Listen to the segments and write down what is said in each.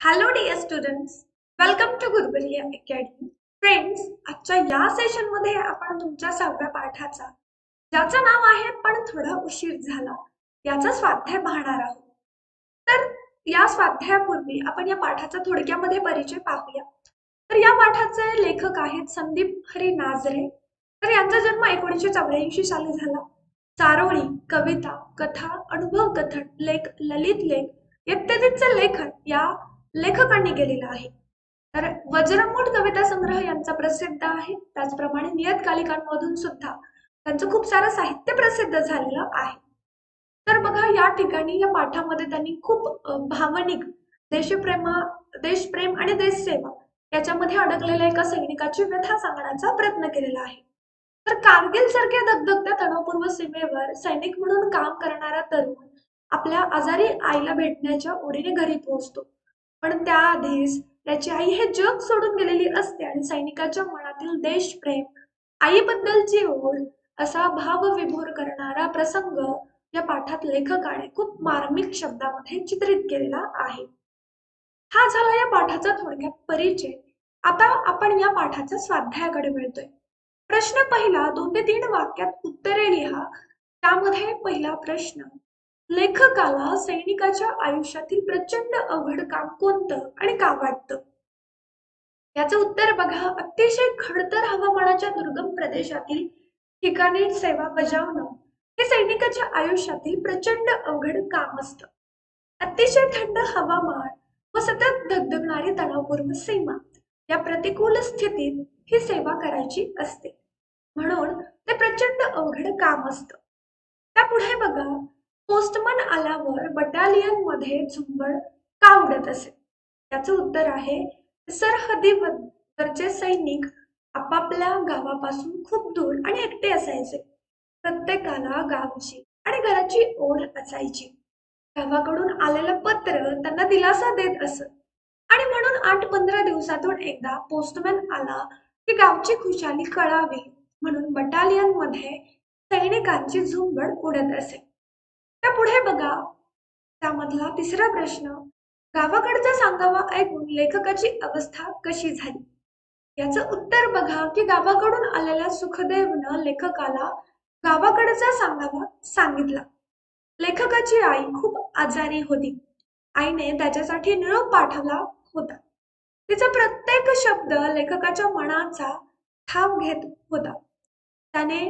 Hello dear students welcome to गुरुबरिया academy friends आजच्या या सेशनमध्ये आपण तुमच्या सहाव्या पाठाचा ज्याचं नाव आहे पण थोडा उशीर झाला याचा स्वाध्याय पाहणार आहोत. तर या स्वाध्यायापूर्वी आपण या पाठाचा थोडक्यामध्ये परिचय पाहूया. तर या पाठाचे लेखक आहेत संदीप हरी नाजरे. तर यांचा जन्म एकोणीसशे चौऱ्याऐंशी साली झाला. चारोळी कविता कथा अनुभव कथन लेख ललित लेख इत्यादींचे लेखन या लेखकांनी केलेला आहे. तर वज्रमूठ कविता संग्रह यांचा प्रसिद्ध आहे. त्याचप्रमाणे नियतकालिकांमधून सुद्धा त्यांचं खूप सारं साहित्य प्रसिद्ध झालेलं आहे. तर बघा या ठिकाणी या पाठामध्ये त्यांनी खूप भावनिक देशप्रेमा देशप्रेम आणि देशसेवा याच्यामध्ये अडकलेल्या एका सैनिकाची व्यथा सांगण्याचा प्रयत्न केलेला आहे. तर कारगिल सारख्या दगदगत्या तणावपूर्व सीमेवर सैनिक म्हणून काम करणारा तरुण आपल्या आजारी आईला भेटण्याच्या ओढीने घरी पोहोचतो. पण त्याआधीच त्याची आई हे जग सोडून गेलेली असते आणि सैनिकाच्या मनातील देशप्रेम आईबद्दलची ओढ असा भावविभोर करणारा प्रसंग या पाठात लेखकाने खूप मार्मिक शब्दामध्ये चित्रित केलेला आहे. हा झाला या पाठाचा थोडक्यात परिचय. आता आपण या पाठाच्या स्वाध्यायाकडे मिळतोय प्रश्न पहिला दोन ते तीन वाक्यात उत्तरे लिहा त्यामध्ये पहिला प्रश्न लेखकाला सैनिकाच्या आयुष्यातील प्रचंड अवघड काम कोणतं आणि का वाटतं? याचं उत्तर बघा. अतिशय खडतर हवामानाच्या दुर्गम प्रदेशातील ठिकाणी सेवा बजावणं हे सैनिकाच्या आयुष्यातील प्रचंड अवघड काम असतं. अतिशय थंड हवामान व सतत धगधगणारी तणावपूर्ण सीमा या प्रतिकूल स्थितीत ही सेवा करायची असते. म्हणून ते प्रचंड अवघड काम असतं. त्यापुढे बघा. पोस्टमन आल्यावर बटालियनमध्ये झुंबड का उडत असे? याचं उत्तर आहे सरहदीवरचे सैनिक आपापल्या गावापासून खूप दूर आणि एकटे असायचे. प्रत्येकाला गावची आणि घराची ओढ असायची. गावाकडून आलेलं पत्र त्यांना दिलासा देत असत. आणि म्हणून आठ पंधरा दिवसातून एकदा पोस्टमॅन आला की गावची खुशाली कळावी म्हणून बटालियनमध्ये सैनिकांची झुंबड उडत असे. त्या पुढे बघा. त्यामधला तिसरा प्रश्न गावाकडचा सांगावा ऐकून लेखकाची अवस्था कशी झाली? याचं उत्तर बघा की गावाकडून आलेल्या सुखदेवनं लेखकाला गावाकडचा सांगावा सांगितला. लेखकाची आई खूप आजारी होती. आईने त्याच्यासाठी निरोप पाठवला होता. तिचा प्रत्येक शब्द लेखकाच्या मनाचा ठाव घेत होता. त्याने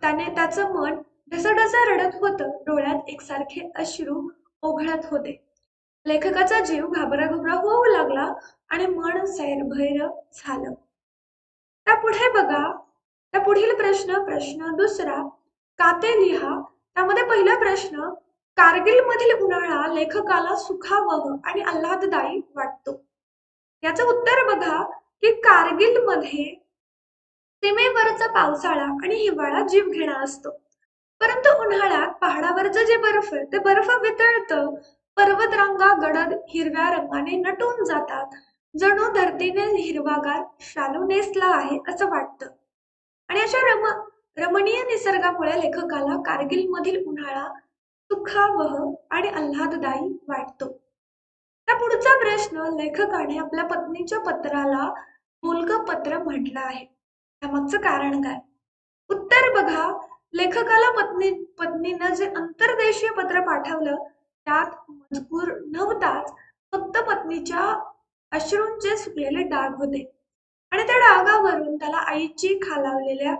त्याने त्याचं मन ढसढसा रडत होतं. डोळ्यात एकसारखे अश्रू ओघळत होते. लेखकाचा जीव घाबराघुबरा होऊ लागला आणि मन सैरभैर झालं. त्या पुढे बघा. त्या पुढील प्रश्न प्रश्न दुसरा. काते लिहा. त्यामध्ये पहिला प्रश्न कारगिल मधील उन्हाळा लेखकाला सुखावह आणि आल्हाददायी वाटतो. याचं उत्तर बघा की कारगिलमध्ये सीमेवरचा पावसाळा आणि हिवाळा जीव घेणा असतो. परंतु उन्हाळ्यात पहाडावरचं जे बर्फ आहे ते बर्फ वितळतं. पर्वतरांगा गडद हिरव्या रंगाने नटून जातात. जणू धरतीने हिरवागार शालू नेसला आहे असं वाटतं. आणि अशा रम रमणीय निसर्गामुळे लेखकाला कारगिल मधील उन्हाळा सुखावह आणि आल्हाददायी वाटतो. त्या पुढचा प्रश्न लेखकाने आपल्या पत्नीच्या पत्राला मुलग पत्र म्हटलं आहे. त्यामागचं कारण काय? उत्तर बघा. लेखकाला पत्नी पत्नीनं जे अंतर्देशीय पत्र पाठवलं त्यात मजकूर नव्हताच फक्त पत्नीच्या अश्रूंचे सुकलेले डाग होते. आणि त्या डागावरून त्याला आईची खालावलेल्या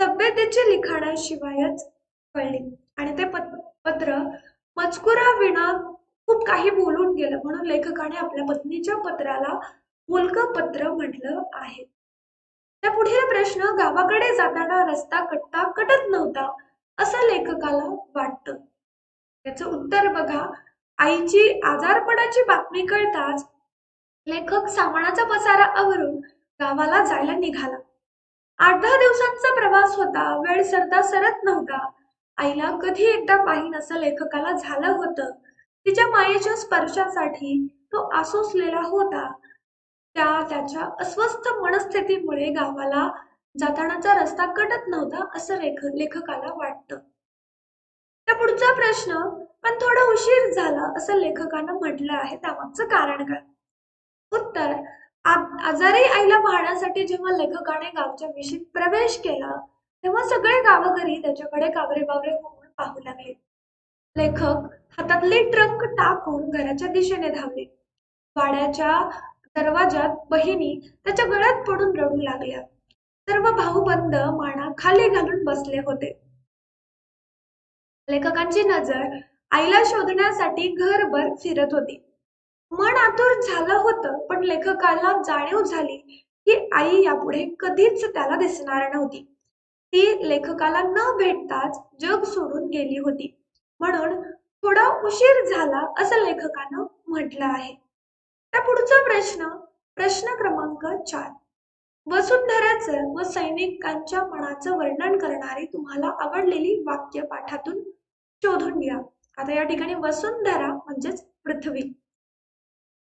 तब्येतीची लिखाणाशिवायच कळली. आणि ते पत पत्र मजकुराविना खूप काही बोलून गेलं म्हणून लेखकाने आपल्या पत्नीच्या पत्राला मुलग पत्र म्हटलं आहे. त्या पुढील प्रश्न गावाकडे जाताना रस्ता कट्टा कटत नव्हता असं लेखकाला वाटतं. त्याचं उत्तर बघा. आईची आजारपणाची बातमी कळताच लेखक सामानाचा पसारा आवरून गावाला जायला निघाला. आठ दहा दिवसांचा प्रवास होता. वेळ सरता सरत नव्हता. आईला कधी एकदा पाहिन असं लेखकाला झालं होतं. तिच्या मायेच्या स्पर्शासाठी तो आसोसलेला होता. त्या त्याच्या अस्वस्थ मनस्थितीमुळे गावाला जातानाचा रस्ता कटत नव्हता असं लेख लेखकाला वाटतं. त्या पुढचा प्रश्न पण थोडा उशीर झाला असं लेखकानं म्हटलं आहे. त्यामागचं कारण काय? उत्तर आजारी आईला पाहण्यासाठी जेव्हा लेखकाने गावच्या विषयी प्रवेश केला तेव्हा सगळे गावकरी त्याच्याकडे काबरे बाबरे होऊन पाहू लागले. लेखक हातातली ट्रंक टाकून घराच्या दिशेने धावले. वाड्याच्या दरवाजात बहिणी त्याच्या गळ्यात पडून रडू लागल्या. सर्व भाऊबंद माना खाली घालून बसले होते. लेखकांची नजर आईला शोधण्यासाठी घरभर फिरत होती. मन आतुर झालं होतं पण लेखकाला जाणीव झाली की आई यापुढे कधीच त्याला दिसणार नव्हती. ती लेखकाला न भेटताच जग सोडून गेली होती. म्हणून थोडा उशीर झाला असं लेखकानं म्हटलं आहे. आता पुढचा प्रश्न प्रश्न क्रमांक चार. वसुंधराचं व सैनिकांच्या मनाचं वर्णन करणारी तुम्हाला आवडलेली वाक्य पाठातून शोधून घ्या. आता या ठिकाणी वसुंधरा म्हणजेच पृथ्वी.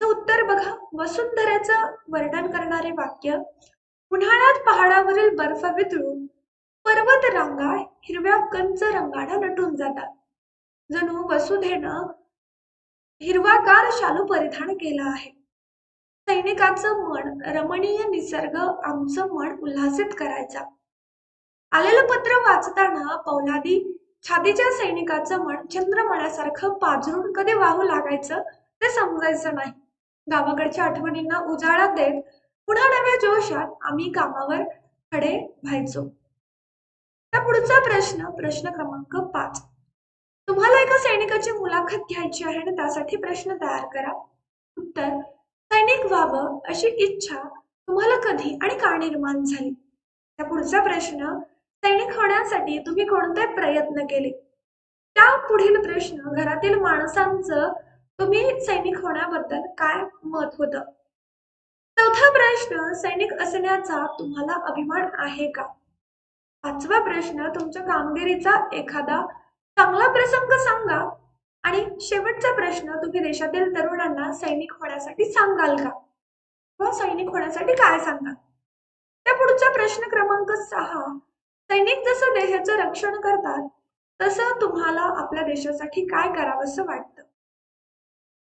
उत्तर बघा. वसुंधऱ्याचं वर्णन करणारे वाक्य उन्हाळ्यात पहाडावरील बर्फ वितळून पर्वत रांगा हिरव्या कंच रंगानं नटून जातात. जणू वसुधेनं हिरवागार शालू परिधान केला आहे. सैनिकाचं मन रमणीय निसर्ग आमचं मन उल्हासित करायचा. आलेलं पत्र वाचताना पौलादी छातीच्या सैनिकाचं मन चंद्रमण्यासारखं पाझरून कधी वाहू लागायचं ते समजायचं नाही. गावाकडच्या आठवणींना उजाळा देत पुन्हा नव्या जोशात आम्ही कामावर खडे व्हायचो. त्या पुढचा प्रश्न प्रश्न क्रमांक पाच. तुम्हाला एका सैनिकाची मुलाखत घ्यायची आहे आणि त्यासाठी प्रश्न तयार करा. उत्तर सैनिक व्हावं अशी इच्छा तुम्हाला कधी आणि का निर्माण झाली? त्या पुढचा प्रश्न सैनिक होण्यासाठी तुम्ही कोणते प्रयत्न केले? त्या पुढील प्रश्न घरातील माणसांचं तुम्ही सैनिक होण्याबद्दल काय मत होतं? चौथा प्रश्न सैनिक असण्याचा तुम्हाला अभिमान आहे का? पाचवा प्रश्न तुमच्या कामगिरीचा एखादा चांगला प्रसंग सांगा. आणि शेवटचा प्रश्न तुम्ही देशातील तरुणांना सैनिक होण्यासाठी सांगाल का? व सैनिक होण्यासाठी काय सांगाल? त्या पुढचा प्रश्न क्रमांक सहा. सैनिक जसं देशाचं रक्षण करतात तसं तुम्हाला आपल्या देशासाठी काय करावंसं वाटतं?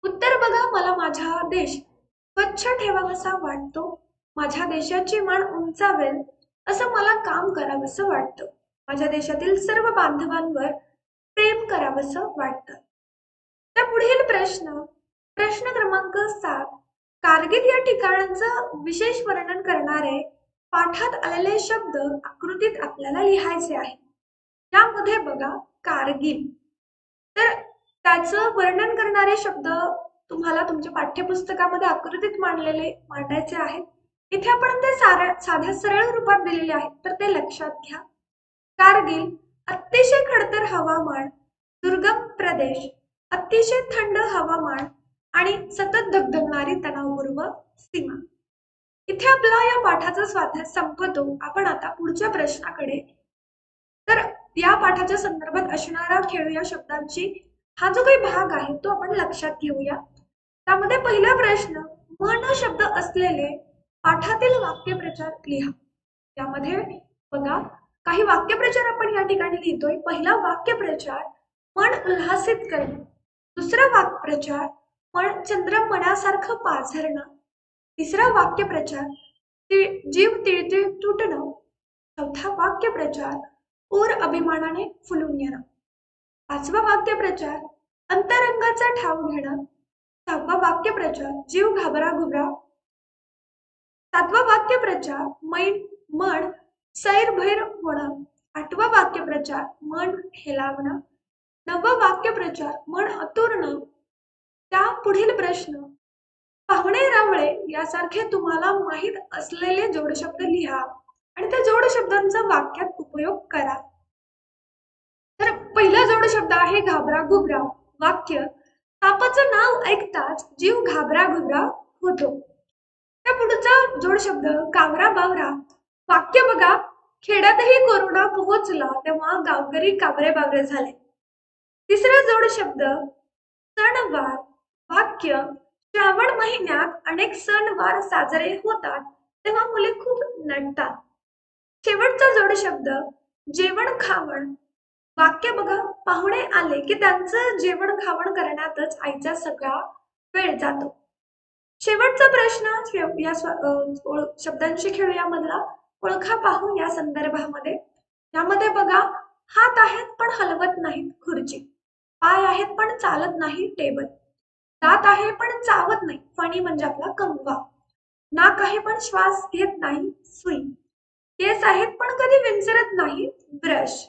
उत्तर बघा मला माझा देश स्वच्छ ठेवावासा वाटतो. माझ्या देशाची मान उंचावेल असं मला काम करावंसं वाटतं. माझ्या देशातील सर्व बांधवांवर प्रेम करावंसं वाटतं. त्या पुढील प्रश्न प्रश्न क्रमांक सात कारगिल या ठिकाणांचं विशेष वर्णन करणारे पाठात आलेले शब्द आकृतीत आपल्याला लिहायचे आहे. यामध्ये बघा कारगिल. तर त्याचं वर्णन करणारे शब्द तुम्हाला तुमच्या पाठ्यपुस्तकामध्ये आकृतीत मांडलेले मांडायचे आहेत. इथे आपण ते साऱ्या साध्या सरळ रूपात दिलेले आहेत तर ते लक्षात घ्या. कारगिल अतिशय खडतर हवामान दुर्गम प्रदेश अतिशय थंड हवामान आणि सतत धगधगणारी तणावपूर्व सीमा. इथे आपला या पाठाचा स्वाध्याय संपतो आपण आता पुढच्या प्रश्नाकडे. तर या पाठाच्या संदर्भात असणारा खेळू या शब्दांची हा जो काही भाग आहे तो आपण लक्षात घेऊया. त्यामध्ये पहिला प्रश्न मन शब्द असलेले पाठातील वाक्यप्रचार लिहा. त्यामध्ये बघा काही वाक्यप्रचार आपण या ठिकाणी लिहितोय. पहिला वाक्यप्रचार मन उल्हासित करणे. दुसरा वाक्यप्रचार मन मनासारखं पाझरणं. तिसरा वाक्यप्रचार जीव तिळतिळ तुटणं. चौथा वाक्यप्रचार ओर अभिमानाने फुलून येणं. पाचवा वाक्यप्रचार अंतरंगाचा ठाव घेणं. सहावा वाक्यप्रचार जीव घाबरा घुबरा सातवा वाक्यप्रचार मैन मन सैरभैर होणं. आठवा वाक्यप्रचार मन हेलावणं. नववा वाक्यप्रचार मन अतुरणं. त्या पुढील प्रश्न. पाहुणे रावळे यासारखे तुम्हाला माहीत असलेले जोडशब्द लिहा आणि त्या जोडशब्दांचा वाक्यात उपयोग करा. तर पहिला जोडशब्द आहे घाबरा घुबरा. वाक्य सापाचं नाव ऐकताच जीव घाबरा घुबरा होतो. त्या पुढचा जोडशब्द कावरा बावरा. वाक्य बघा खेड्यातही कोरोना पोहोचला तेव्हा गावकरी काबरे बाबरे झाले. तिसरा जोडशब्द सणवार. वाक्य श्रावण महिन्यात अनेक सणवार साजरे होतात तेव्हा मुले खूप नटतात. शेवटचा जोड शब्द जेवण खावण. वाक्य बघा पाहुणे आले की त्यांचं जेवण खावण करण्यातच आईचा सगळा वेळ जातो. शेवटचा प्रश्न या शब्दांशी खेळूया मधला. ओळखा पाहू या संदर्भामध्ये. यामध्ये बघा हात आहेत पण हलवत नाहीत खुर्ची. पाय आहेत पण चालत नाही टेबल. दात आहे पण चावत नाही फणी म्हणजे आपला कंगवा. नाक आहे पण श्वास घेत नाही सुई. केस आहेत पण कधी विंचरत नाही ब्रश.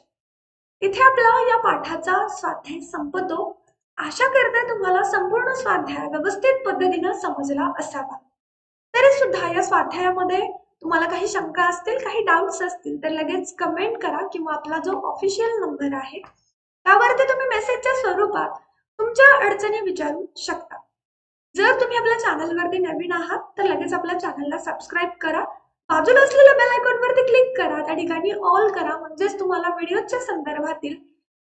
इथे आपला या पाठाचा स्वाध्याय संपतो. आशा करते तुम्हाला संपूर्ण स्वाध्याय व्यवस्थित पद्धतीनं समजला असावा. तरी सुद्धा या स्वाध्यायामध्ये तुम्हाला काही शंका असतील काही डाऊट्स असतील तर लगेच कमेंट करा किंवा आपला जो ऑफिशियल नंबर आहे त्यावरती तुम्ही मेसेजच्या स्वरूपात तुमच्या अडचणी विचारू शकता. जर तुम्ही आपल्या चॅनलवरती नवीन आहात तर लगेच आपल्या चॅनलला सबस्क्राईब करा. बाजूला असलेल्या बेल आयकॉनवरती क्लिक करा. त्या ठिकाणी ऑल करा. म्हणजेच तुम्हाला व्हिडिओच्या संदर्भातील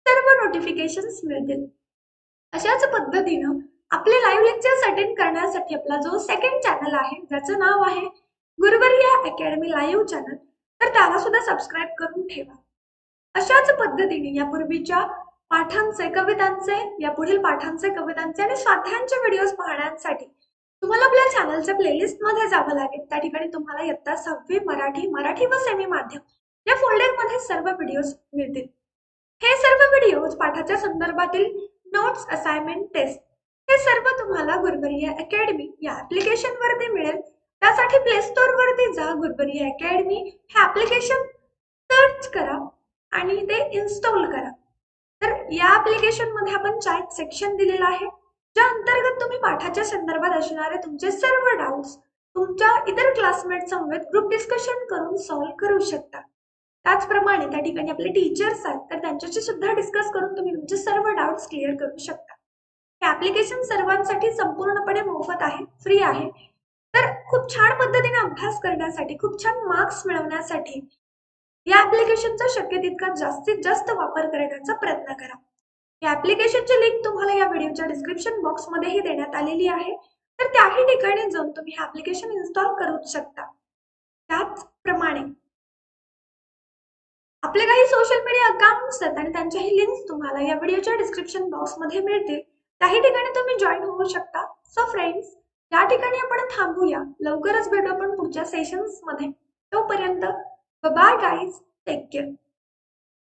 सर्व नोटिफिकेशन्स मिळतील. अशाच पद्धतीनं आपले लाईव्ह लेक्चर्स अटेंड करण्यासाठी आपला जो सेकंड चॅनल आहे ज्याचं नाव आहे अकॅडमी लाईव्ह चॅनल तर त्याला सुद्धा सबस्क्राईब करून ठेवा. अशाच पद्धतीने यापूर्वीच्या पाठांचे कवितांचे या पुढील पाठांचे कवितांचे आणि स्वाध्यांचे व्हिडिओज पाहण्यासाठी तुम्हाला आपल्या चॅनलच्या प्लेलिस्टमध्ये जावं लागेल. त्या ठिकाणी तुम्हाला इयत्ता सहावी मराठी मराठी व सेमी माध्यम या फोल्डरमध्ये सर्व व्हिडिओज मिळतील. हे सर्व व्हिडिओज पाठाच्या संदर्भातील नोट्स असाइनमेंट टेस्ट हे सर्व तुम्हाला गुरुवर्य अकॅडमी या ऍप्लिकेशन वरती मिळेल. त्यासाठी प्ले स्टोर वरती जा गुरबरी अकॅडमी हे ऍप्लिकेशन सर्च करा आणि ते इन्स्टॉल करा. तर या ऍप्लिकेशनमध्ये आपण चॅट सेक्शन दिलेलं आहे. ज्या अंतर्गत तुम्ही पाठाच्या संदर्भात असणारे तुमचे सर्व डाऊट्स तुमच्या इतर क्लासमेट समवेत ग्रुप डिस्कशन करून सॉल्व्ह करू शकता. त्याचप्रमाणे त्या ठिकाणी आपले टीचर्स आहेत तर त्यांच्याशी सुद्धा डिस्कस करून तुम्ही तुमचे सर्व डाऊट्स क्लिअर करू शकता. हे ऍप्लिकेशन सर्वांसाठी संपूर्णपणे मोफत आहे फ्री आहे. खूप छान पद्धतीने अभ्यास करण्यासाठी खूप छान मार्क्स मिळवण्यासाठी या ऍप्लिकेशनचा शक्य तितका जास्तीत जास्त वापर करण्याचा प्रयत्न करा. या ऍप्लिकेशनची लिंक तुम्हाला या व्हिडिओच्या डिस्क्रिप्शन बॉक्समध्येही देण्यात आलेली आहे. तर त्याही ठिकाणी जाऊन तुम्ही हे ऍप्लिकेशन इन्स्टॉल करू शकता. त्याचप्रमाणे आपले काही सोशल मीडिया अकाउंट्स आहेत आणि त्यांच्याही लिंक्स तुम्हाला या व्हिडिओच्या डिस्क्रिप्शन बॉक्समध्ये मिळतील. त्याही ठिकाणी तुम्ही जॉईन होऊ शकता. सो फ्रेंड्स या ठिकाणी आपण थांबूया. लवकरच भेटू आपण पुढच्या सेशन्समध्ये. तोपर्यंत बाय गाईज टेक केअर